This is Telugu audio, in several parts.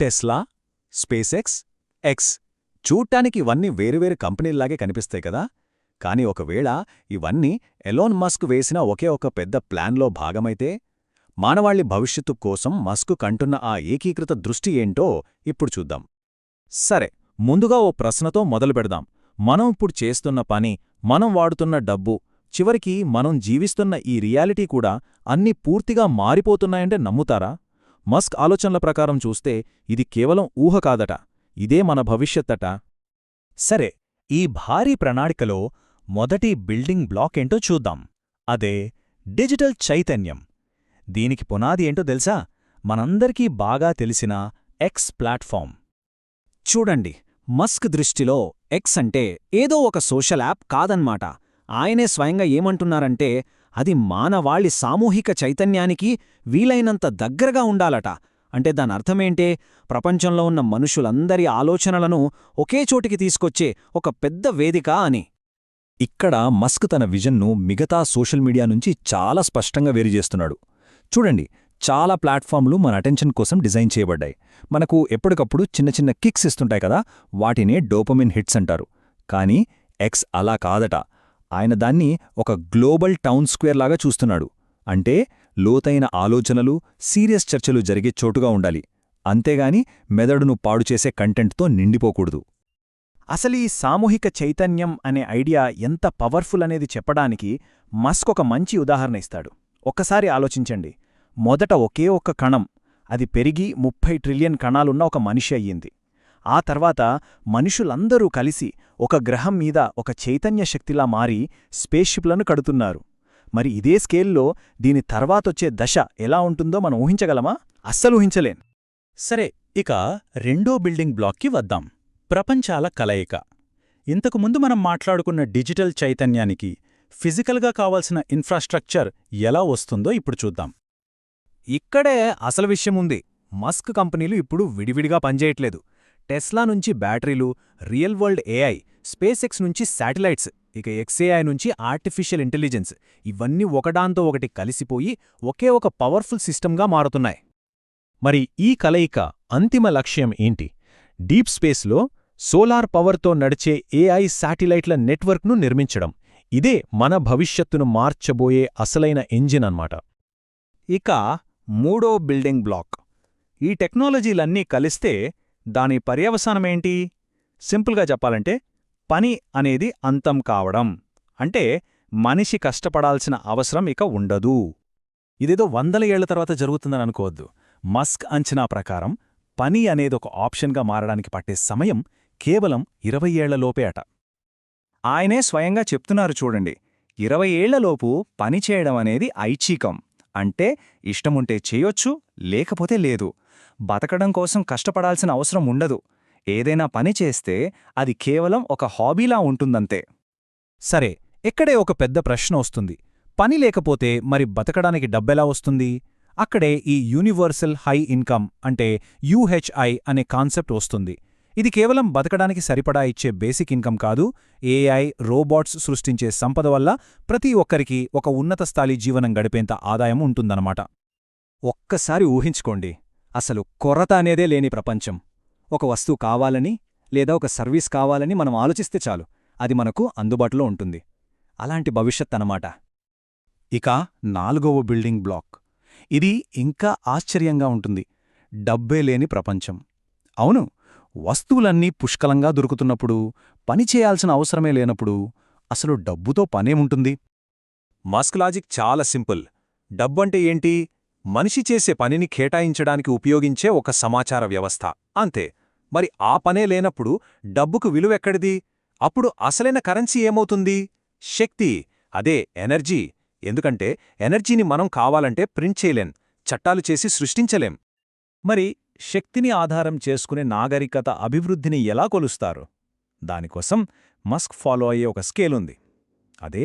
Tesla SpaceX X. చూడ్డానికి ఇవన్నీ వేరువేరు కంపెనీల్లాగే కనిపిస్తాయి కదా. కాని ఒకవేళ ఇవన్నీ ఎలోన్ మస్క్ వేసిన ఒకే ఒక పెద్ద ప్లాన్లో భాగమైతే మానవాళి భవిష్యత్తు కోసం మస్క్ కంటున్న ఆ ఏకీకృత దృష్టి ఏంటో ఇప్పుడు చూద్దాం. సరే ముందుగా ఓ ప్రశ్నతో మొదలుపెడదాం మనం ఇప్పుడు చేస్తున్న పని మనం వాడుతున్న డబ్బు చివరికి మనం జీవిస్తున్న ఈ రియాలిటీ కూడా అన్నీ పూర్తిగా మారిపోతున్నాయంటే నమ్ముతారా? మస్క్ ఆలోచనల ప్రకారం చూస్తే ఇది కేవలం ఊహ కాదట ఇదే మన భవిష్యత్తట. సరే ఈ భారీ ప్రణాళికలో మొదటి బిల్డింగ్ బ్లాక్ ఏంటో చూద్దాం. అదే డిజిటల్ చైతన్యం. దీనికి పునాది ఏంటో తెలుసా? మనందరికీ బాగా తెలిసిన ఎక్స్ ప్లాట్ఫామ్. చూడండి మస్క్ దృష్టిలో ఎక్స్ అంటే ఏదో ఒక సోషల్ యాప్ కాదన్మాట. ఆయనే స్వయంగా ఏమంటున్నారంటే అది మానవాళి సామూహిక చైతన్యానికి వీలైనంత దగ్గరగా ఉండాలట. అంటే దానర్థమేంటే ప్రపంచంలో ఉన్న మనుషులందరి ఆలోచనలను ఒకే చోటికి తీసుకొచ్చే ఒక పెద్ద వేదిక అని. ఇక్కడ మస్క్ తన విజన్ను మిగతా సోషల్ మీడియా నుంచి చాలా స్పష్టంగా వేరుచేస్తున్నాడు చూడండి చాలా ప్లాట్ఫామ్లు మన అటెన్షన్ కోసం డిజైన్ చేయబడ్డాయి. మనకు ఎప్పటికప్పుడు చిన్న చిన్న కిక్స్ ఇస్తుంటాయి కదా? వాటినే డోపమిన్ హిట్స్ అంటారు. కానీ ఎక్స్ అలా కాదట. ఆయన దాన్ని ఒక గ్లోబల్ టౌన్ స్క్వేర్ లాగా చూస్తున్నాడు. అంటే లోతైన ఆలోచనలు సీరియస్ చర్చలు జరిగే చోటుగా ఉండాలి. అంతేగాని మెదడును పాడుచేసే కంటెంట్తో నిండిపోకూడదు. అసలు ఈ సామూహిక చైతన్యం అనే ఐడియా ఎంత పవర్ఫుల్ అనేది చెప్పడానికి మస్క్ ఒక మంచి ఉదాహరణ ఇస్తాడు. ఒక్కసారి ఆలోచించండి. మొదట ఒకే ఒక్క కణం అది పెరిగి ముప్పై ట్రిలియన్ కణాలున్న ఒక మనిషి అయ్యింది. ఆ తర్వాత మనుషులందరూ కలిసి ఒక గ్రహం మీద ఒక చైతన్య శక్తిలా మారి స్పేస్షిప్లను కడుతున్నారు. మరి ఇదే స్కేల్లో దీని తర్వాతొచ్చే దశ ఎలా ఉంటుందో మనం ఊహించగలమా? అస్సలు ఊహించలేం. సరే ఇక రెండో బిల్డింగ్ బ్లాక్కి వద్దాం. ప్రపంచాల కలయిక. ఇంతకుముందు మనం మాట్లాడుకున్న డిజిటల్ చైతన్యానికి ఫిజికల్గా కావాల్సిన ఇన్ఫ్రాస్ట్రక్చర్ ఎలా వస్తుందో ఇప్పుడు చూద్దాం. ఇక్కడే అసలు విషయముంది మస్క్ కంపెనీలు ఇప్పుడు విడివిడిగా పనిచేయట్లేదు. టెస్లా నుంచి బ్యాటరీలు real world AI space X నుంచి శాటిలైట్స్ ఇక ఎక్స్ఏఐ నుంచి ఆర్టిఫిషియల్ ఇంటెలిజెన్స్ ఇవన్నీ ఒకదాంతో ఒకటి కలిసిపోయి ఒకే ఒక పవర్ఫుల్ సిస్టమ్గా మారుతున్నాయి. మరి ఈ కలయిక అంతిమ లక్ష్యం ఏంటి? డీప్ స్పేస్లో సోలార్ పవర్తో నడిచే ఏఐ శాటిలైట్ల నెట్వర్క్ను నిర్మించడం. ఇదే మన భవిష్యత్తును మార్చబోయే అసలైన ఇంజిన్ అన్నమాట. ఇక మూడో బిల్డింగ్ బ్లాక్. ఈ టెక్నాలజీలన్నీ కలిస్తే దాని పర్యవసానమేంటి? సింపుల్గా చెప్పాలంటే పని అనేది అంతం కావడం. అంటే మనిషి కష్టపడాల్సిన అవసరం ఇక ఉండదు. ఇదేదో వందల ఏళ్ళ తర్వాత జరుగుతుందని అనుకోవద్దు. మస్క్ అంచనా ప్రకారం పని అనేదొక ఆప్షన్గా మారడానికి పట్టే సమయం కేవలం ఇరవై ఏళ్ళలోపే అట. ఆయనే స్వయంగా చెప్తున్నారు చూడండి. ఇరవై ఏళ్ళలోపు పని చేయడం అనేది ఐచ్ఛికం. అంటే ఇష్టముంటే చేయొచ్చు లేకపోతే లేదు. బతకడం కోసం కష్టపడాల్సిన అవసరం ఉండదు. ఏదైనా పని చేస్తే అది కేవలం ఒక హాబీలా ఉంటుందంతే. సరే ఇక్కడే ఒక పెద్ద ప్రశ్న వస్తుంది. పని లేకపోతే మరి బతకడానికి డబ్బెలా వస్తుంది? అక్కడే ఈ యూనివర్సల్ హై ఇన్కమ్ అంటే యూహెచ్ఐ అనే కాన్సెప్ట్ వస్తుంది. ఇది కేవలం బతకడానికి సరిపడా ఇచ్చే బేసిక్ ఇన్కమ్ కాదు ఏఐ రోబోట్స్ సృష్టించే సంపద వల్ల ప్రతి ఒక్కరికి ఒక ఉన్నత స్థాయి జీవనం గడిపేంత ఆదాయం ఉంటుందన్నమాట. ఒక్కసారి ఊహించుకోండి. అసలు కొరత అనేదే లేని ప్రపంచం. ఒక వస్తువు కావాలని లేదా ఒక సర్వీస్ కావాలని మనం ఆలోచిస్తే చాలు. అది మనకు అందుబాటులో ఉంటుంది. అలాంటి భవిష్యత్ అన్నమాట. ఇక నాలుగవ బిల్డింగ్ బ్లాక్. ఇది ఇంకా ఆశ్చర్యంగా ఉంటుంది. డబ్బే లేని ప్రపంచం. అవును వస్తువులన్నీ పుష్కలంగా దొరుకుతున్నప్పుడు పనిచేయాల్సిన అవసరమే లేనప్పుడు అసలు డబ్బుతో పనేముంటుంది? మస్క్ లాజిక్ చాలా సింపుల్. డబ్బంటే ఏంటి? మనిషి చేసే పనిని కేటాయించడానికి ఉపయోగించే ఒక సమాచార వ్యవస్థ. అంతే. మరి ఆ పనే లేనప్పుడు డబ్బుకు విలువెక్కడిది అప్పుడు అసలైన కరెన్సీ ఏమవుతుంది? శక్తి. అదే ఎనర్జీ. ఎందుకంటే ఎనర్జీని మనం కావాలంటే ప్రింట్ చేయలేం చట్టాలు చేసి సృష్టించలేం. మరి శక్తిని ఆధారం చేసుకునే నాగరికత అభివృద్ధిని ఎలా కొలుస్తారు? దానికోసం మస్క్ ఫాలో అయ్యే ఒక స్కేల్ ఉంది. అదే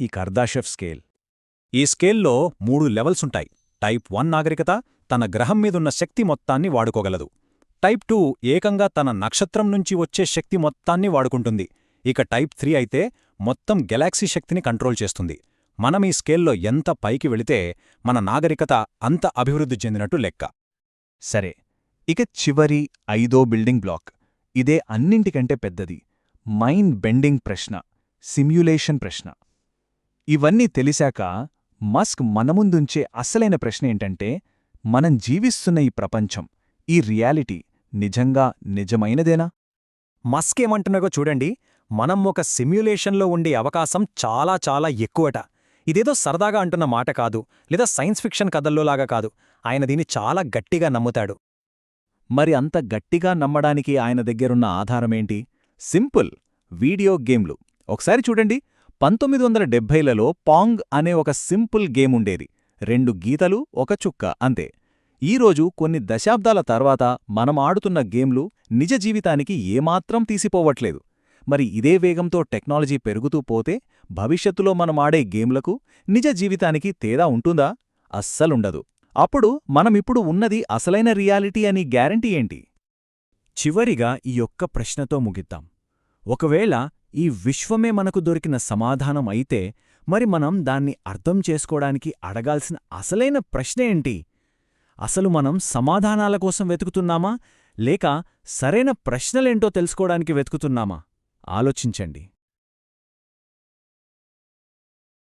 ఈ కర్దాషెఫ్ స్కేల్. ఈ స్కేల్లో మూడు లెవెల్స్ ఉంటాయి. టైప్ వన్ నాగరికత తన గ్రహం మీదున్న శక్తి మొత్తాన్ని వాడుకోగలదు. టైప్ టూ ఏకంగా తన నక్షత్రం నుంచి వచ్చే శక్తి మొత్తాన్ని వాడుకుంటుంది. ఇక టైప్ త్రీ అయితే మొత్తం గెలాక్సీ శక్తిని కంట్రోల్ చేస్తుంది. మనం ఈ స్కేల్లో ఎంత పైకి వెళితే మన నాగరికత అంత అభివృద్ధి చెందినట్టు లెక్క. సరే ఇక చివరి ఐదో బిల్డింగ్ బ్లాక్. ఇదే అన్నింటికంటే పెద్దది. మైండ్ బెండింగ్ ప్రశ్న సిమ్యులేషన్ ప్రశ్న. ఇవన్నీ తెలిసాక మస్క్ మన ముందుంచే అసలైన ప్రశ్న ఏంటంటే మనం జీవిస్తున్న ఈ ప్రపంచం ఈ రియాలిటీ నిజంగా నిజమైనదేనా? మస్క్ ఏమంటున్నాగో చూడండి మనం ఒక సిమ్యులేషన్లో ఉండే అవకాశం చాలా చాలా ఎక్కువట. ఇదేదో సరదాగా అంటున్న మాట కాదు లేదా సైన్స్ ఫిక్షన్ కథల్లోలాగా కాదు. ఆయన దీన్ని చాలా గట్టిగా నమ్ముతాడు. మరి అంత గట్టిగా నమ్మడానికి ఆయన దగ్గరున్న ఆధారమేంటి సింపుల్ వీడియో గేమ్లు. ఒకసారి చూడండి. పంతొమ్మిది వందల డెబ్భైలలో పాంగ్ అనే ఒక సింపుల్ గేమ్ ఉండేది రెండు గీతలు ఒక చుక్క అంతే. ఈరోజు కొన్ని దశాబ్దాల తర్వాత మనం ఆడుతున్న గేమ్లు నిజ జీవితానికి ఏమాత్రం తీసిపోవట్లేదు. మరి ఇదే వేగంతో టెక్నాలజీ పెరుగుతూ పోతే భవిష్యత్తులో మనం ఆడే గేమ్లకు నిజ జీవితానికి తేడా ఉంటుందా? అస్సలుండదు. అప్పుడు మనమిప్పుడు ఉన్నది అసలైన రియాలిటీ అని గ్యారంటీ ఏంటి? చివరిగా ఈ ఒక్క ప్రశ్నతో ముగిద్దాం. ఒకవేళ ఈ విశ్వమే మనకు దొరికిన సమాధానం అయితే మరి మనం దాన్ని అర్థం చేసుకోవడానికి అడగాల్సిన అసలైన ప్రశ్నేంటి అసలు మనం సమాధానాల కోసం వెతుకుతున్నామా? లేక సరైన ప్రశ్నలేంటో తెలుసుకోవడానికి వెతుకుతున్నామా? ఆలోచించండి.